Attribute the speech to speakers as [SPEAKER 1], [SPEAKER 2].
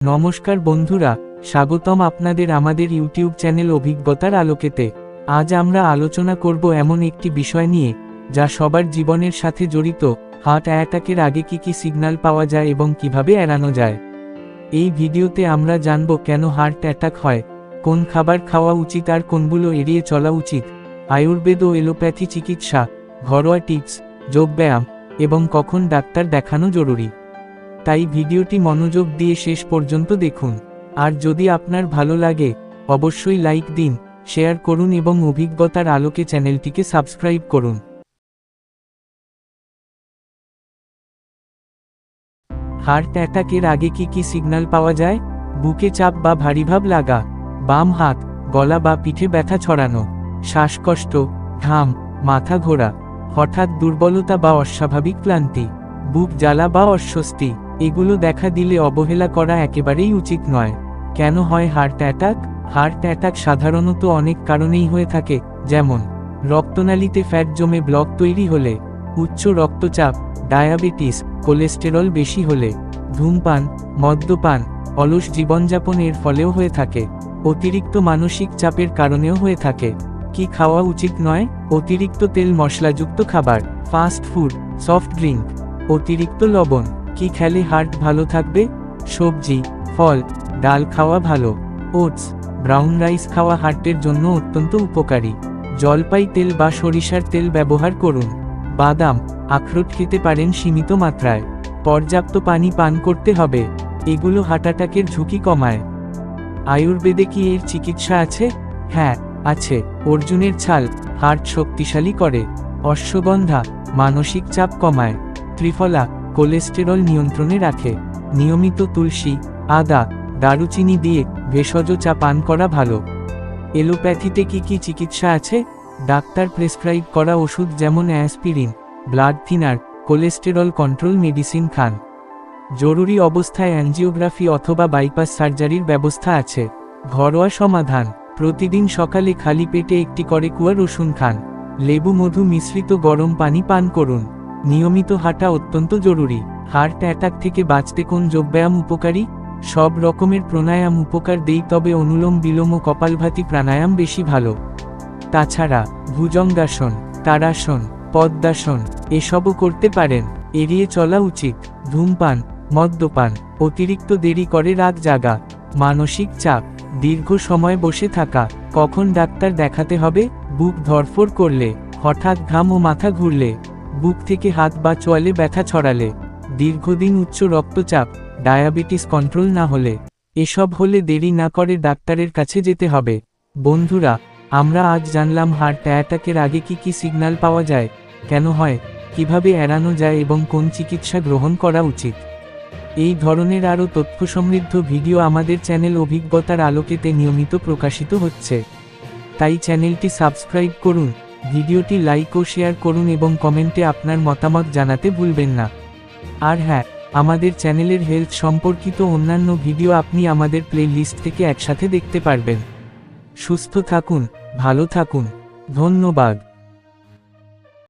[SPEAKER 1] নমস্কার বন্ধুরা, স্বাগতম আপনাদের আমাদের ইউটিউব চ্যানেল অভিজ্ঞতার আলোকেতে। আজ আমরা আলোচনা করব এমন একটি বিষয় নিয়ে, যা সবার জীবনের সাথে জড়িত, হার্ট অ্যাটাকের আগে কি কি সিগন্যাল পাওয়া যায় এবং কীভাবে এড়ানো যায়। এই ভিডিওতে আমরা জানব কেন হার্ট অ্যাটাক হয়, কোন খাবার খাওয়া উচিত আর কোনগুলো এড়িয়ে চলা উচিত, আয়ুর্বেদ ও এলোপ্যাথি চিকিৎসা, ঘরোয়া টিপস, যোগব্যায়াম, এবং কখন ডাক্তার দেখানো জরুরি। তাই ভিডিওটি মনোযোগ দিয়ে শেষ পর্যন্ত দেখুন। আর যদি আপনার ভালো লাগে, অবশ্যই লাইক দিন, শেয়ার করুন এবং অভিজ্ঞতার আলোকে চ্যানেলটিকে সাবস্ক্রাইব করুন। হার্ট অ্যাটাকের আগে কি কি সিগন্যাল পাওয়া যায়? বুকে চাপ বা ভারী ভাব লাগা, বাম হাত, গলা বা পিঠে ব্যথা ছড়ানো, শ্বাসকষ্ট, ঘাম, মাথা ঘোরা, হঠাৎ দুর্বলতা বা অস্বাভাবিক ক্লান্তি, বুক জ্বালা বা অস্বস্তি। এগুলো দেখা দিলে অবহেলা করা একেবারেই উচিত নয়। কেন হয় হার্ট অ্যাটাক? হার্ট অ্যাটাক সাধারণত অনেক কারণেই হয়ে থাকে, যেমন, রক্তনালীতে ফ্যাট জমে ব্লক তৈরি হলে, উচ্চ রক্তচাপ, ডায়াবেটিস, কোলেস্টেরল বেশি হলে, ধূমপান, মদ্যপান, অলস জীবনযাপন এর ফলেও হয়ে থাকে, অতিরিক্ত মানসিক চাপের কারণেও হয়ে থাকে। কি খাওয়া উচিত নয়? অতিরিক্ত তেল মশলাযুক্ত খাবার, ফাস্ট ফুড, সফট ড্রিঙ্ক অতিরিক্ত লবণ। কি খেলে হার্ট ভালো থাকবে? সবজি, ফল, ডাল খাওয়া ভালো। ওটস, ব্রাউন রাইস খাওয়া হার্টের জন্য অত্যন্ত উপকারী। জলপাই তেল বা সরিষার তেল ব্যবহার করুন। বাদাম, আখরোট খেতে পারেন সীমিত মাত্রায়। পর্যাপ্ত পানি পান করতে হবে। এগুলো হার্ট অ্যাটাকের ঝুঁকি কমায়। আয়ুর্বেদে কি এর চিকিৎসা আছে? হ্যাঁ আছে। অর্জুনের ছাল হার্ট শক্তিশালী করে। অশ্বগন্ধা মানসিক চাপ কমায়। ত্রিফলা কোলেস্টেরল নিয়ন্ত্রণে রাখে। নিয়মিত তুলসী, আদা, দারুচিনি দিয়ে ভেষজ চা পান করা ভালো। এলোপ্যাথিতে কি কি চিকিৎসা আছে? ডাক্তার প্রেসক্রাইব করা ওষুধ যেমন aspirin, blood thinner, cholesterol control medicine খান। জরুরি অবস্থায় অ্যাঞ্জিওগ্রাফি অথবা বাইপাস সার্জারির ব্যবস্থা আছে। ঘরোয়া সমাধান, প্রতিদিন সকালে খালি পেটে একটি করে কুয়া রসুন খান। লেবু মধু মিশ্রিত গরম পানি পান করুন। নিয়মিত হাঁটা অত্যন্ত জরুরি। হার্ট অ্যাটাক থেকে বাঁচতে কোন যোগব্যায়াম উপকারী? সব রকমের প্রাণায়াম উপকার দেই, তবে অনুলোম বিলোম ও কপালভাতি প্রাণায়াম বেশি ভালো। তাছাড়া, ভুজঙ্গাসন, তারাসন, পদ্মাসন, এসবও করতে পারেন। এড়িয়ে চলা উচিত। ধূমপান, মদ্যপান, অতিরিক্ত দেরি করে রাত জাগা। মানসিক চাপ, দীর্ঘ সময় বসে থাকা। কখন ডাক্তার দেখাতে হবে? বুক ধরফর করলে, হঠাৎ ঘাম ও মাথা ঘুরলে। বুক থেকে হাত বা চোয়ালে ব্যথা ছড়ালে, দীর্ঘদিন উচ্চ রক্তচাপ, ডায়াবেটিস কন্ট্রোল না হলে। এসব হলে দেরি না করে ডাক্তারের কাছে যেতে হবে। বন্ধুরা, আমরা আজ জানলাম হার্ট অ্যাটাকের আগে কি কি সিগন্যাল পাওয়া যায়, কেন হয়, কীভাবে এড়ানো যায় এবং কোন চিকিৎসা গ্রহণ করা উচিত। এই ধরনের আরও তথ্য সমৃদ্ধ ভিডিও আমাদের চ্যানেল অভিজ্ঞতার আলোকেতে নিয়মিত প্রকাশিত হচ্ছে। তাই চ্যানেলটি সাবস্ক্রাইব করুন ভিডিওটি লাইক ও শেয়ার করুন এবং কমেন্টে আপনার মতামত জানাতে ভুলবেন না। আর হ্যাঁ আমাদের চ্যানেলের হেলথ সম্পর্কিত অন্যান্য ভিডিও আপনি আমাদের প্লে লিস্ট থেকে একসাথে দেখতে পারবেন। সুস্থ থাকুন, ভালো থাকুন। ধন্যবাদ।